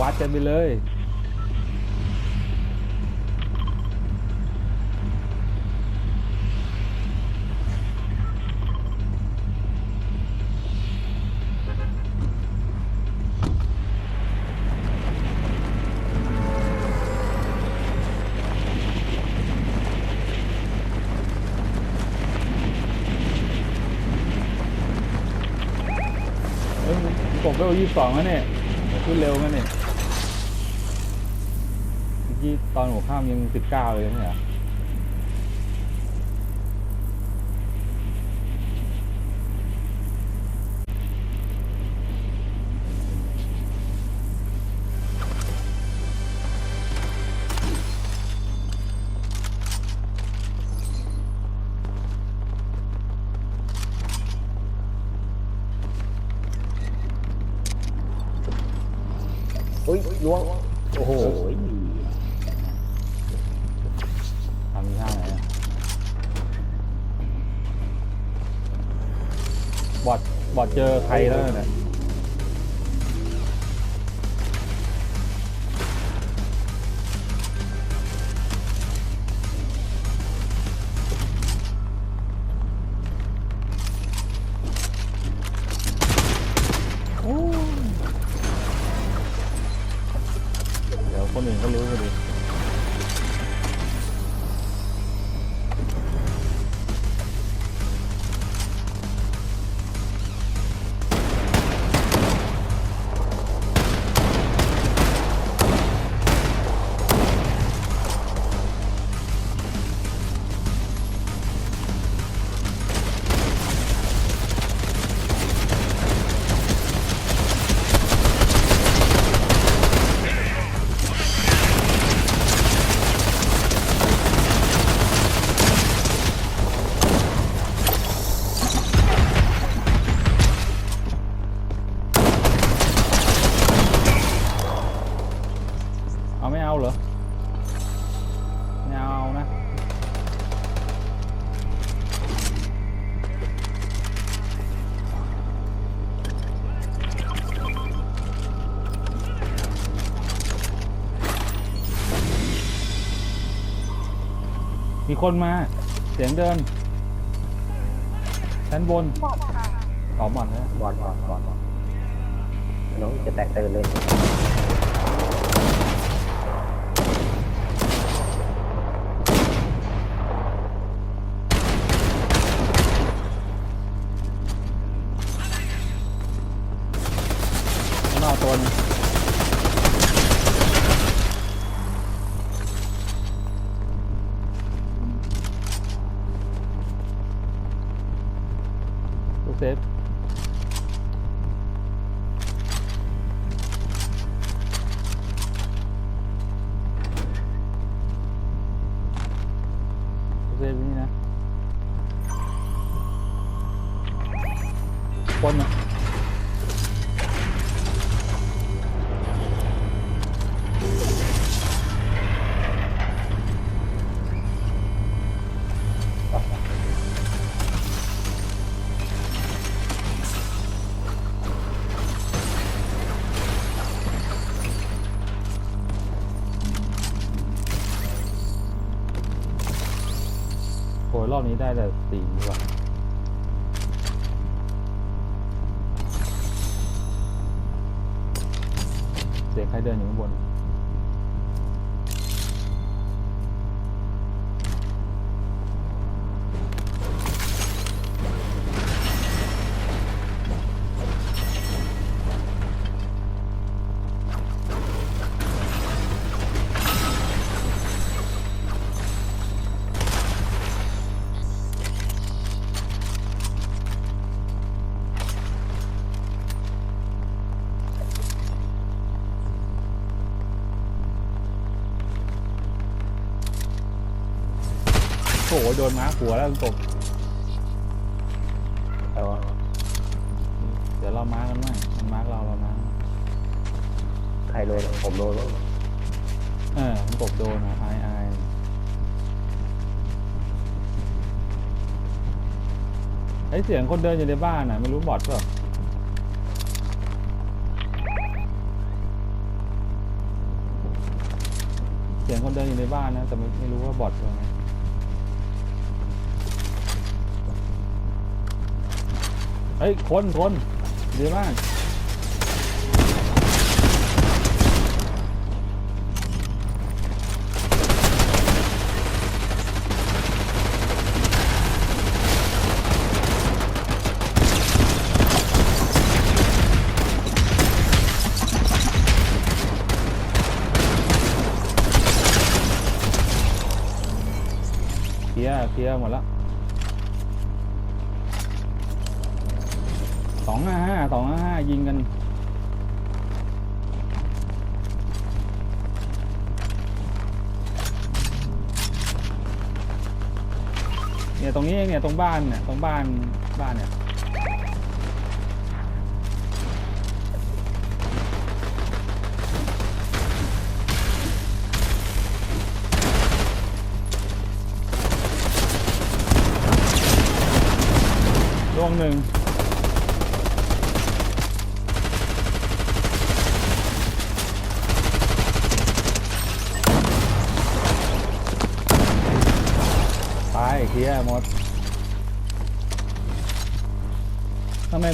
วัดกันไปเลยเอ้ยผมก็ยี่สิบสองแล้วเนี่ยขึ้นเร็วงั้นเนี่ย เมื่อกี้ตอนหัวข้ามยังสิบเก้าเลยไม่ใช่เหร เจอใครแล้วเนี่ย มีคนมา เสียงเดินชั้นบนต่อหมอนนะบอดบอดบอดน้องจะแตกตื่นเลย เสียงใครเดินอยู่ข้างบน โอ้โหโดนม้าหัวแล้วตกแต่ว่าเดี๋ยวเราม้ากันบ้างมันม้าเราเราม้าใครโดนผมโดนบ้างเออมันตกโดนนะอายอายไอเสียงคนเดินอยู่ในบ้านน่ะไม่รู้บอดเปล่าคนเดินอยู่ในบ้านนะแต่ไม่ไม่รู้ว่าบอทหรือไง เฮ้ย คนคนเยอะมากเคลียร์เคลียร์หมดแล้วสองห้าห้า สองห้าห้ายิงกัน เนี่ยตรงนี้เองเนี่ยตรงบ้านเนี่ยตรงบ้านบ้านเนี่ย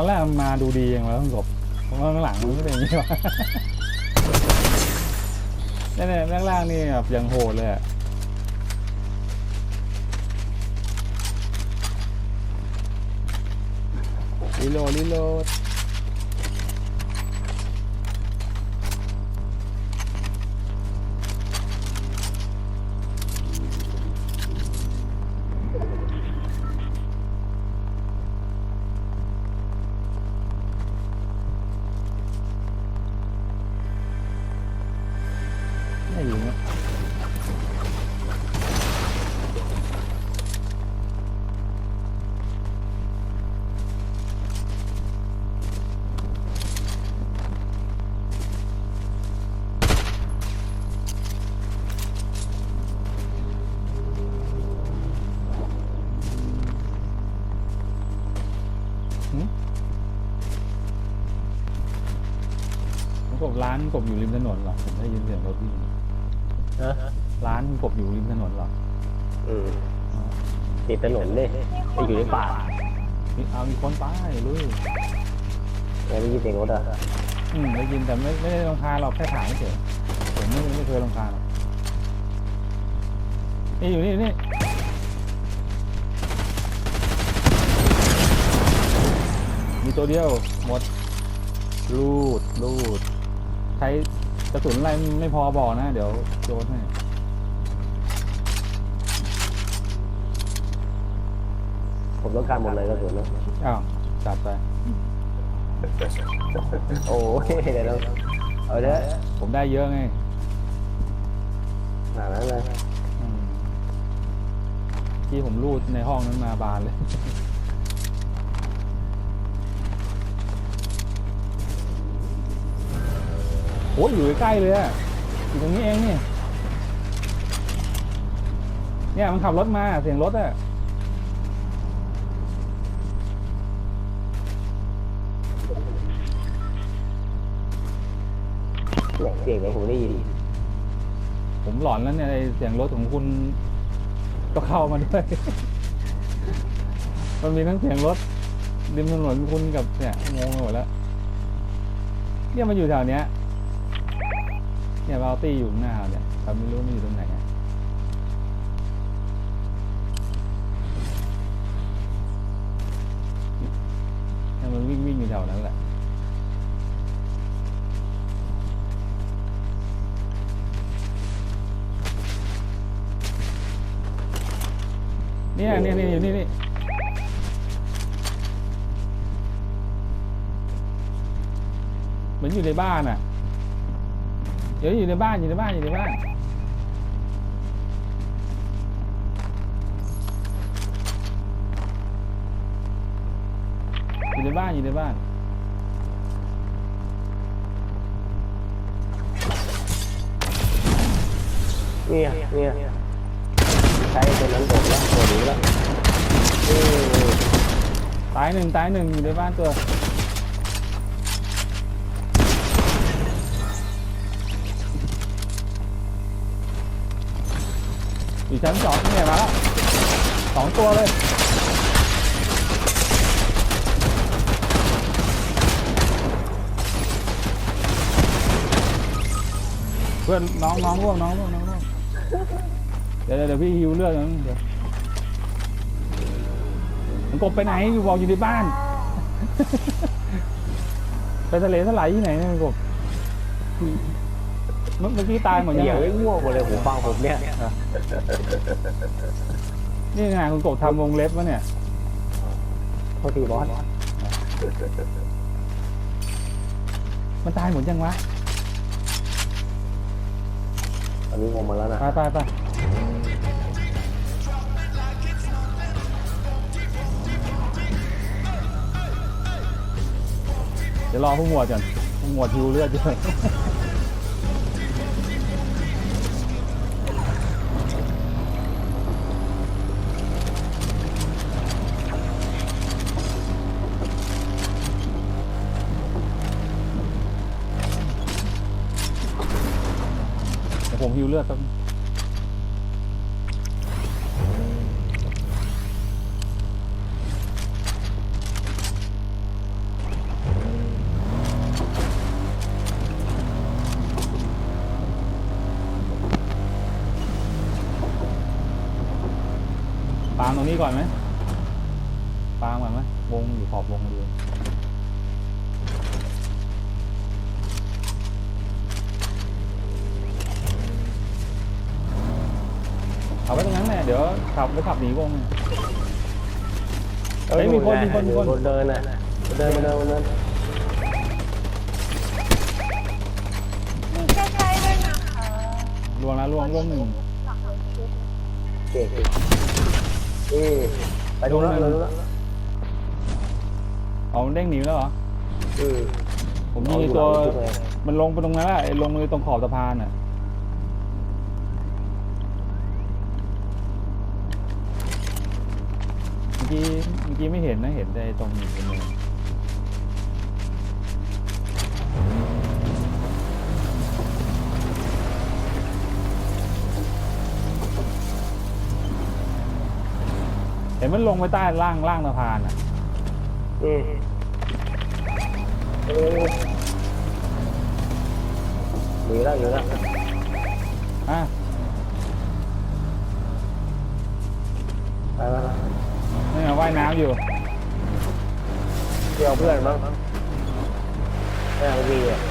อนแรกมันมาดูดีอย่างวะต้องกบผมว่าข้างหลังมันไม่เป็นอย่างนี้วะเนี่ยๆแรกๆนี่แบบยังโหดเลยอะรีโหลดรีโหลด บร้านกบอยู่ริมถนนเหรอผมได้ยินเสียงรถวิ่งฮะร้านกบอยู่ริมถนนเหรออืมติดถนนดิไปอยู่ในป่ามีเอามีคนตายลุยแล้วได้ยินเสียงรถอะอืมได้ยินแต่ไม่ไม่ได้ลงคาญหรอกแค่ถามเฉยผมไม่ไม่เคยลงคาญหรอกนี่อยู่นี่อยู่นี่มีตัวเดียวหมดรูดรูด ใช้กระสุนอะไรไม่พอบอกนะ เดี๋ยวโจนให้ผมต้องการหมดเลยกระสุนนะอ้าวจัดไป โอ้ยเดี๋ยวเราเอาเด้อผมได้เยอะไงหนานั้นเลยอืมที่ผมรูดในห้องนั้นมาบานเลย อ้ยอยู่ใกล้ๆเลยอะอยู่ตรงนี้เองนี่เนี่ยมันขับรถมาเสียงรถอะเนี่ยเสียงเนี่ยผมได้ยินผมหลอนแล้วเนี่ยไอ้เสียงรถของคุณก็เข้ามาด้วย มันมีทั้งเสียงรถริมถนนคุณกับเนี่ยงงไปหมดแล้ว เนี่ยมันอยู่แถวเนี้ย เนี่ยบาลตี้อยู่หน้าเราเนี่ยแต่ไม่รู้มันอยู่ตรงไหนเนี่ยมันวิ่งวิ่งอยู่แถวนั้นแหละเนี่ยเนี่ยเนี่ยอยู่นี่นี่เหมือนอยู่ในบ้านอะ เดี๋ยวอยู่ในบ้านอยู่ในบ้านอยู่ในบ้านอยู่ในบ้านอยู่ในบ้านเนี่ยเนี่ยใช้ตัวนั้นโดดแล้วโดดหนีแล้วเออตายหนึ่งตายหนึ่งอยู่ในบ้านตัว อยู่ชั้นสองเนี่ยมาแล้วสองตัวเลยเพื่อนน้องน้องร่วงน้องร่วงน้องร่วงเดี๋ยวเดี๋ยวพี่ฮิวเลือดนั้นเดี๋ยวมันกบไปไหนอยู่บอกอยู่ในบ้าน ไปทะเลทลายที่ไหนเนี่ยมันกบ เมื่อเมื่อกี้ตายหมดยังเสียงไงไม่ง่วงหมดเลยหูฟังผมเนี่ยนี่ไงคุณกบทำวงเล็บวะเนี่ยโทษทีบอสมันตายหมดยังวะตอนนี้งงมาแล้วนะไปไปไปเดี๋ยวรอผู้หมวดก่อนผู้หมวดฮิวเลือดเยอะาล์มตรงนี้ก่อนไหมปาล์มก่อนไหมวงอยู่ขอบวงดูเอาไว้ตรงนั้นแหละเดี๋ยวขับไปขับหนีวงเนี่ย เฮ้ยมีคนมีคนมีคน เดินน่ะเดินมาเดินมาเดินมีใกล้ๆด้วยนะคะลวงแล้วลวงลวงหนึ่งหลังรถชุดเก่ง นี่ไปดูแล้วไปดูแล้วเอามันเด้งหนีแล้วเหรออืมผมยิงไอ้ตัว มันลงไปตรงนั้นแหละไอ้ลงเลยตรงขอบสะพานอะ เมื่อกี้เมื่อกี้ไม่เห็นนะ เห็นแต่ไอ้ตรงนี้เป็นเนิน เห็นมันลงไปใต้ล่างล่างสะพานอะอืมโอ้หนีแล้วหนีแล้วอะไปแล้วนี่ไงว่ายน้ำอยู่ เที่ยวเพื่อนมั้งไม่เอาดีอะ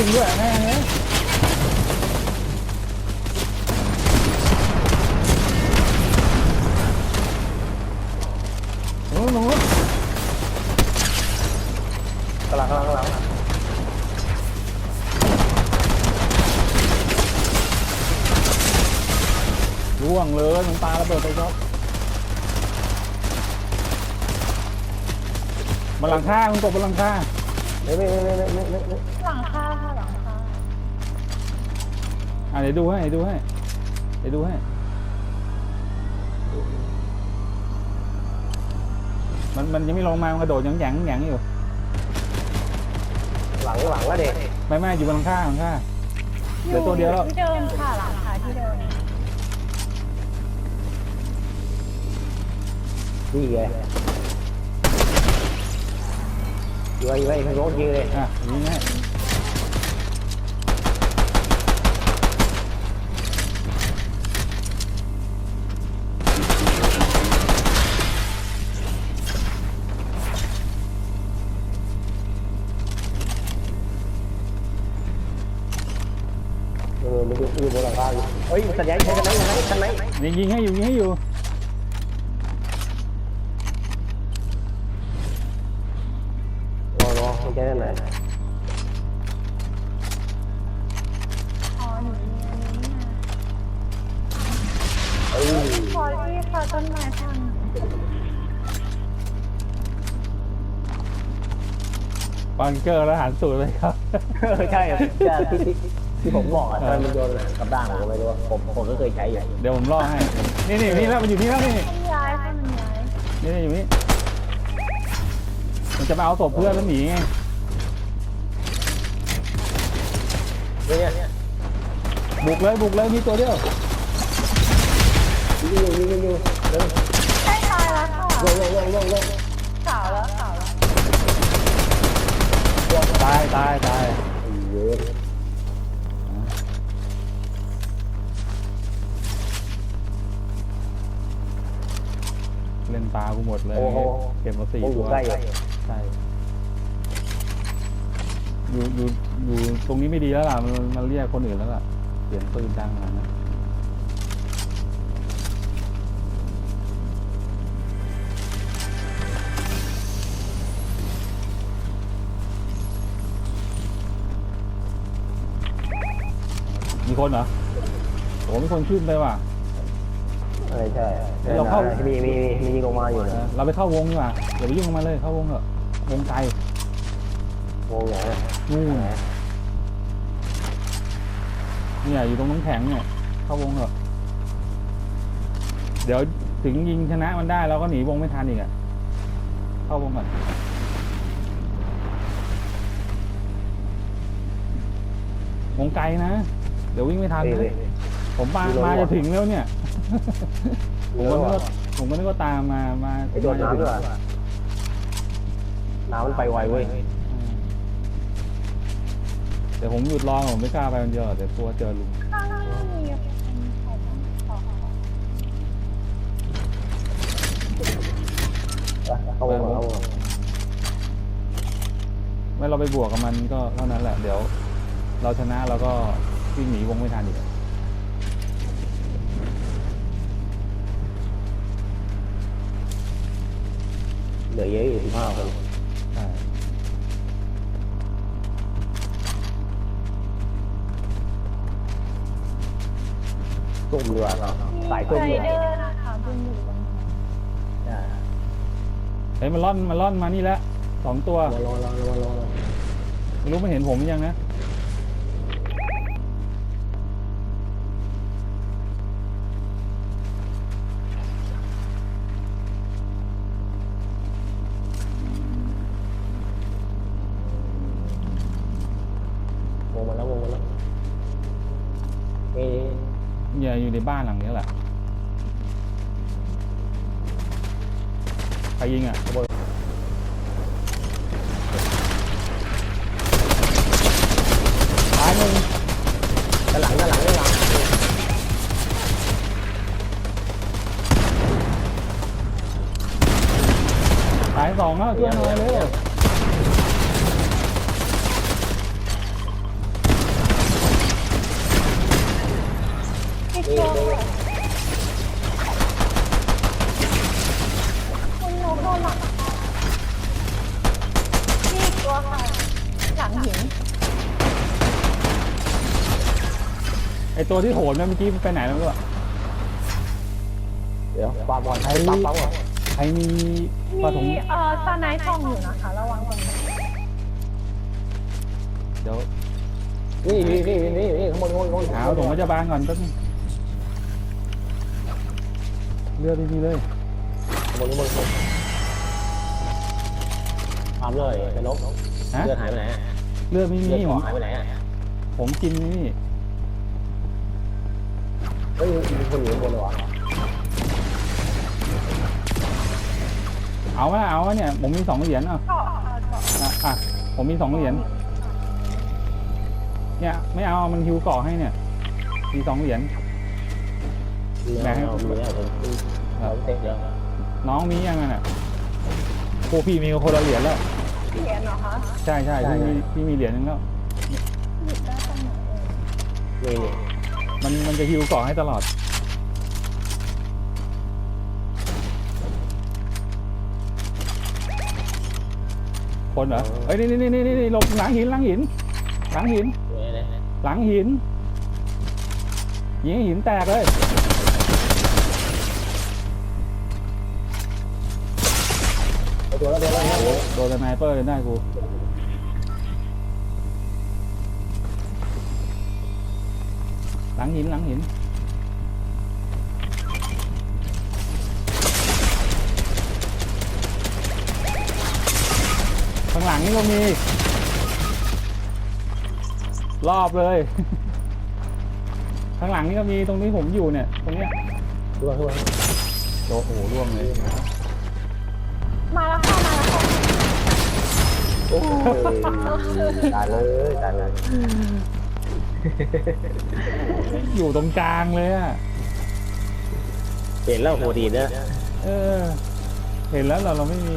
ริงด้วยแม่งเอ้ยโอ้โหกำลังกำลังกำลังร่วงเลยมันปลาระเบิดไปครับบนหลังคาคุณตกบนหลังคา ไม่ไม่ไม่ไม่ไม่ไม่หลังคาค่ะหลังคาอะเดี๋ยวดูให้เดี๋ยวดูให้เดี๋ยวดูให้ มันมันยังไม่ลงมา มันกระโดดยังแหยงแหยงอยู่ หลังหลังล้วเด็กไม่ไม่อยู่บนหลังคาหลังคาเหลือตัวเดียวแล้ว ที่เดิมค่ะหลังคาที่เดิมดีไง இவா இவா எங்கள் ரோடு கீழே ஆ நீங்கள் mình đi vô làm ba ấy thằng nhảy thằng lấy thằng lấy thằng lấy nhìn nhìn hay vô nhìn hay vô รอมันจะได้ไหนอ๋อหนูมีอันนี้นะเอ้ยพอที่เขาต้นไม้พังบังเกอร์แล้วหันสูตรเลยครับใช่ใช่ที่ที่ที่ผมบอกอะทำไมมันโยนกับด้านผมก็ไม่รู้ผมผมก็เคยใช้อยู่เดี๋ยวผมล่อให้ นี่นี่นี่แล้วมันอยู่นี่แล้วนี่มันย้ายค่ะมันย้ายนี่นี่อยู่นี่ มันจะมาเอาศพเพื่อนแล้วหนีไง เนี่ยเนี่ยบุกเลยบุกเลยมีตัวเดียวยิงอยู่ยิงอยู่เร็วใช่ตายแล้วค่ะลงลงลงลงลงสาวแล้วสาวแล้วตายตายตายเยอะเล่นปลากูหมดเลย โอ้โห เก็บมาสี่ผมอตัยู่วใกล้อยู่ใช่อยู่อยู่ อยู่ตรงนี้ไม่ดีแล้วล่ะ มันมันเรียกคนอื่นแล้วล่ะ เสียงปืนดังขนาดนั้นมีคนเหรอโอ้มีคนขึ้นไปว่ะ ใช่ใช่เราเข้า มีมีมีมียิงลงมาอยู่เอนะอเราไปเข้าวงดีกว่าอย่าไปยุ่งกับมันเลยเข้าวงเถอะวงไกล วงไหนนู่นเนี่ยอยู่ตรงน้ำแข็งเนี่ยเข้าวงเถอะเดี๋ยวถึงยิงชนะมันได้เราก็หนีวงไม่ทันอีกอะเข้าวงก่อนวงไกลนะ เดี๋ยววิ่งไม่ทันนี่นะเลยผมมามีรถมาว่ะจะถึงแล้วเนี่ย ผมก็นึกมีรถว่าว่ะผมก็นึกว่าตามมา มาไอ้โดดมาจะน้ำถึงด้วยน้ำมันไปไวเว้ยอืม เดี๋ยวผมหยุดรอผมไม่กล้าไปคนเดียวเดี๋ยวกลัวเจอลุงข้างหน้ามีคนใส่ต้องขอเข้าวงเข้าวงไม่เราไปบวกกับมันก็เท่านั้นแหละ เดี๋ยว เราชนะเราก็วิ่งหนีวงไม่ทันอีกเหลือเยอะอยู่สิบห้าคน ตุ้มดีกว่าเนาะมีสายไรตุ้มดีกเดว่าอร์นะคะบินอยู่ตรงนี้อ่าเฮ้ยมันล่อนมันล่อนมานี่แล้วสองตัวรอรอรอรอรอไม่รู้มันเห็นผมหรือยังนะ ครยิงอะตายหนึ่งด้านหลังด้านหลังด้านหลังตายสองแล้วช่วยหน่อยเร็ว ตัวที่โหนเมื่อกี้ไปไหนแล้วไม่รู้อะเดี๋ยวปาบอลให้ปั๊บปั๊บอะใครมีปฐมมีเอ่อซาไนท์ทองอยู่นะคะระวังตรงนี้เดี๋ยวนี่นี่นี่นี่นี่ข้างบนข้างบนข้างบนหาปฐมพยาบาลก่อนแป๊บนึงเลือดดีๆเลยข้างบนข้างบนข้างบนตามเลยเป็นนกฮะเลือดหายไปไหนอะเลือดไม่มีเลือดผขอมหายไปไหนอะผมกินนี่ เฮ้ยมีคนอยู่ข้างบนเลยวะเอาวะเอาวะเนี่ย ผมมีสองเหรียญอะเกาะเอ่อเกาะอะอะผมมีสองเหรียญ เนี่ย ไม่เอา มันฮิวเกาะให้เนี่ย มีสองเหรียญแบ่งให้ เอามีอะผมเราเตะเยอะน้องมียังไงน่ะพวกพี่มีคนละเหรียญแล้ว เหรียญเหรอคะใช่ใช่พี่มีพี่มีเหรียญนึงแล้ว หยิบได้ตรงไหนเอ่ยนี่นี่ มันมันจะฮิวเกาะให้ตลอด คนเหรอเฮ้ยนี่นี่นี่นี่นี่หลบหลังหินหลังหินหลังหิน หลังหินยิงให้หินแตกเลยตัวแล้วตัวแล้วโดนสไนเปอร์เลยได้กู หลังหินหลังหินข้างหลังนี่ก็มี รอบเลย ข้างหลังนี่ก็มีตรงนี้ผมอยู่เนี่ย ตรงเนี้ยตัวตัวโอ้โหร่วงเลย มาแล้วค่ะมาแล้วค่ะโอ้ยตายเลยตายเลย อยู่ตรงกลางเลยอะเห็นแล้วโหดีนะ เออ เห็นแล้วเราเราไม่มี